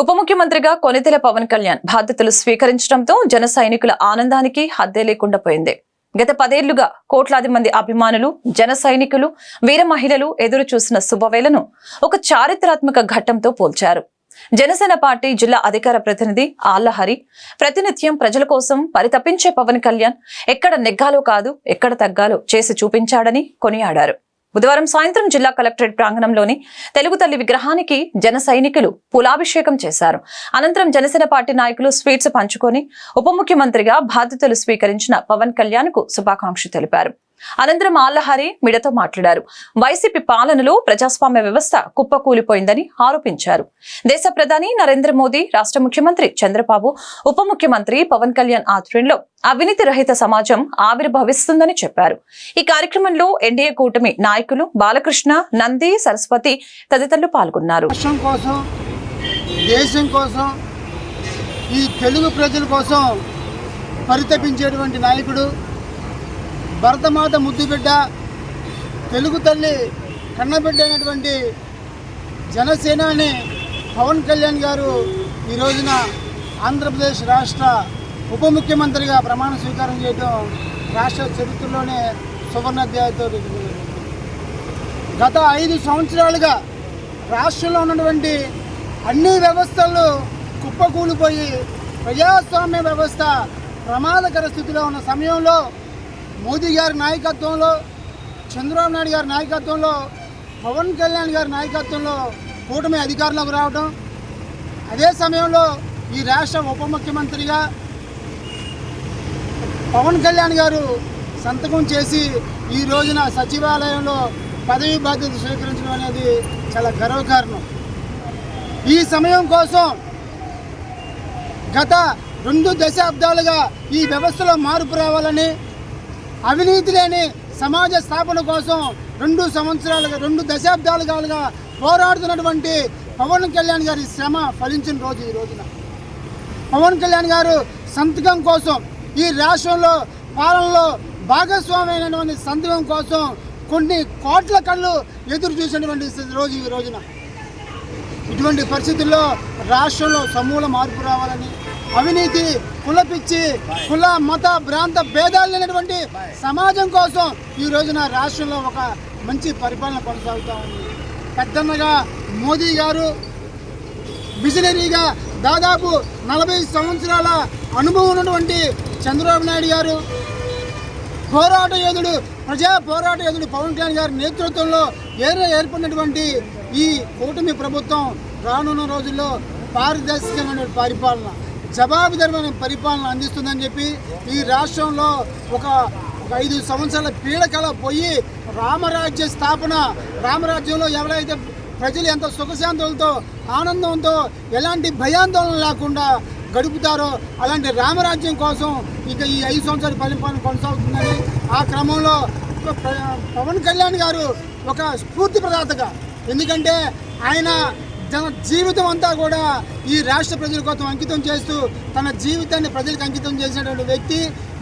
ఉప ముఖ్యమంత్రిగా కొనితెల పవన్ కళ్యాణ్ బాధ్యతలు స్వీకరించడంతో జన సైనికుల ఆనందానికి హద్దే లేకుండా పోయింది. గత పదేళ్ళుగా కోట్లాది మంది అభిమానులు జన సైనికులు వీర మహిళలు ఎదురు చూసిన శుభవేళను ఒక చారిత్రాత్మక ఘట్టంతో పోల్చారు. జనసేన పార్టీ జిల్లా అధికార ప్రతినిధి ఆళ్ళహరి ప్రతినిత్యం ప్రజల కోసం పరితపించే పవన్ కళ్యాణ్ ఎక్కడ నెగ్గాలో కాదు ఎక్కడ తగ్గాలో చేసి చూపించాడని కొనియాడారు. బుధవారం సాయంత్రం జిల్లా కలెక్టరేట్ ప్రాంగణంలోని తెలుగు తల్లి విగ్రహానికి జన సైనికులు పూలాభిషేకం చేశారు. అనంతరం జనసేన పార్టీ నాయకులు స్వీట్స్ పంచుకొని ఉప ముఖ్యమంత్రిగా బాధ్యతలు స్వీకరించిన పవన్ కళ్యాణ్కు శుభాకాంక్షలు తెలిపారు. అనంతరం ఆళ్ళహరి మిడతో మాట్లాడారు. వైసీపీ పాలనలో ప్రజాస్వామ్య వ్యవస్థ కుప్పకూలిపోయిందని ఆరోపించారు. దేశ ప్రధాని నరేంద్ర మోదీ రాష్ట్ర ముఖ్యమంత్రి చంద్రబాబు ఉప ముఖ్యమంత్రి పవన్ కళ్యాణ్ ఆధ్వర్యంలో అవినీతి రహిత సమాజం ఆవిర్భవిస్తుందని చెప్పారు. ఈ కార్యక్రమంలో ఎన్డీఏ కూటమి నాయకులు బాలకృష్ణ నంది సరస్వతి తదితరులు పాల్గొన్నారు. దేశం కోసం ఈ తెలుగు ప్రజల కోసం పరితపించేటువంటి నాయకుడు భరతమాత ముద్దుబిడ్డ తెలుగు తల్లి కన్నబిడ్డ అయినటువంటి జనసేనాని పవన్ కళ్యాణ్ గారు ఈ రోజున ఆంధ్రప్రదేశ్ రాష్ట్ర ఉప ముఖ్యమంత్రిగా ప్రమాణ స్వీకారం చేయడం రాష్ట్ర చరిత్రలోనే సువర్ణాధ్యాయతో గత ఐదు సంవత్సరాలుగా రాష్ట్రంలో ఉన్నటువంటి అన్ని వ్యవస్థలు కుప్పకూలిపోయి ప్రజాస్వామ్య వ్యవస్థ ప్రమాదకర స్థితిలో ఉన్న సమయంలో మోదీ గారి నాయకత్వంలో చంద్రబాబు నాయుడు గారి నాయకత్వంలో పవన్ కళ్యాణ్ గారి నాయకత్వంలో కూటమి అధికారంలోకి రావడం అదే సమయంలో ఈ రాష్ట్ర ఉప ముఖ్యమంత్రిగా పవన్ కళ్యాణ్ గారు సంతకం చేసి ఈ రోజున సచివాలయంలో పదవి బాధ్యత స్వీకరించడం అనేది చాలా గర్వకారణం. ఈ సమయం కోసం గత రెండు దశాబ్దాలుగా ఈ వ్యవస్థలో మార్పు రావాలని అవినీతి లేని సమాజ స్థాపన కోసం రెండు సంవత్సరాలుగా రెండు దశాబ్దాలుగా పోరాడుతున్నటువంటి పవన్ కళ్యాణ్ గారి శ్రమ ఫలించిన రోజు ఈ రోజున. పవన్ కళ్యాణ్ గారు సంతకం కోసం ఈ రాష్ట్రంలో పాలనలో భాగస్వామైనటువంటి సంతకం కోసం కొన్ని కోట్ల కళ్ళు ఎదురు చూసినటువంటి రోజు ఈ రోజున. ఇటువంటి పరిస్థితుల్లో రాష్ట్రంలో సమూల మార్పు రావాలని అవినీతి కులపిచ్చి కుల మత ప్రాంత భేదాలు లేనటువంటి సమాజం కోసం ఈ రోజున రాష్ట్రంలో ఒక మంచి పరిపాలన కొనసాగుతూ ఉంది. పెద్దన్నగా మోదీ గారు విజనరీగా దాదాపు నలభై సంవత్సరాల అనుభవం ఉన్నటువంటి చంద్రబాబు నాయుడు గారు పోరాట యోధుడు ప్రజా పోరాట యోధుడు పవన్ కళ్యాణ్ గారి నేతృత్వంలో ఏర ఏర్పడినటువంటి ఈ కూటమి ప్రభుత్వం రానున్న రోజుల్లో పారదర్శకమైన పరిపాలన. జవాబుదారమైన పరిపాలన అందిస్తుందని చెప్పి ఈ రాష్ట్రంలో ఒక ఐదు సంవత్సరాల పీడకల పోయి రామరాజ్య స్థాపన రామరాజ్యంలో ఎవరైతే ప్రజలు ఎంత సుఖశాంతులతో ఆనందంతో ఎలాంటి భయాందోళన లేకుండా గడుపుతారో అలాంటి రామరాజ్యం కోసం ఇక ఈ ఐదు సంవత్సరాల పరిపాలన కొనసాగుతుందని ఆ క్రమంలో పవన్ కళ్యాణ్ గారు ఒక స్ఫూర్తి ప్రదాతగా ఎందుకంటే ఆయన తన జీవితం అంతా కూడా ఈ రాష్ట్ర ప్రజల కోసం అంకితం చేస్తూ తన జీవితాన్ని ప్రజలకు అంకితం చేసినటువంటి వ్యక్తి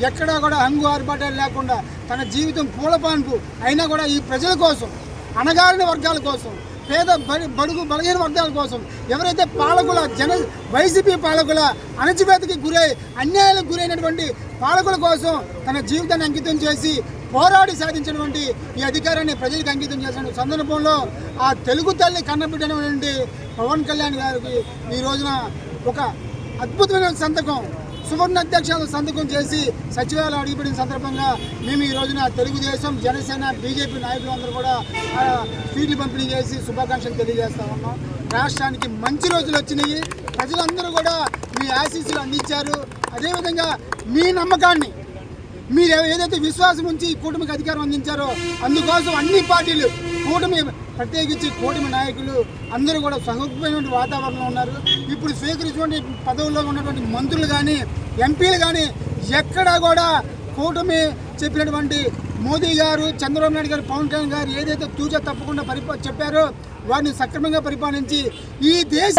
ఎక్కడా కూడా హంగు ఆర్భాటాలు లేకుండా తన జీవితం పూలపాన్పు అయినా కూడా ఈ ప్రజల కోసం అణగారిన వర్గాల కోసం పేద బడుగు బలహీన వర్గాల కోసం ఎవరైతే పాలకుల జన వైసీపీ పాలకుల అణచివేతకి గురై అన్యాయాలకు గురైనటువంటి పాలకుల కోసం తన జీవితాన్ని అంకితం చేసి పోరాడి సాధించినటువంటి ఈ అధికారాన్ని ప్రజలకు అంకితం చేసిన సందర్భంలో ఆ తెలుగు తల్లి కన్నబిడ్డనటువంటి పవన్ కళ్యాణ్ గారికి ఈ రోజున ఒక అద్భుతమైన సంతకం సువర్ణ అధ్యక్షాలు సంతకం చేసి సచివాలయం అడిగిపడిన సందర్భంగా మేము ఈ రోజున తెలుగుదేశం జనసేన బీజేపీ నాయకులందరూ కూడా స్వీట్లు పంపిణీ చేసి శుభాకాంక్షలు తెలియజేస్తా ఉన్నాం. రాష్ట్రానికి మంచి రోజులు వచ్చినాయి. ప్రజలందరూ కూడా మీ ఆశీస్సులు అందించారు. అదేవిధంగా మీ నమ్మకాన్ని మీరు ఏదైతే విశ్వాసం ఉంచి ఈ కూటమికి అధికారం అందించారో అందుకోసం అన్ని పార్టీలు కూటమి ప్రత్యేకించి కూటమి నాయకులు అందరూ కూడా సహృదయమైన వాతావరణంలో ఉన్నారు. ఇప్పుడు స్వీకరించినటువంటి పదవుల్లో ఉన్నటువంటి మంత్రులు కానీ ఎంపీలు కానీ ఎక్కడా కూడా కూటమి చెప్పినటువంటి మోదీ గారు చంద్రబాబు నాయుడు గారు పవన్ కళ్యాణ్ గారు ఏదైతే తూచా తప్పకుండా పరిపా చెప్పారో వారిని సక్రమంగా పరిపాలించి ఈ దేశ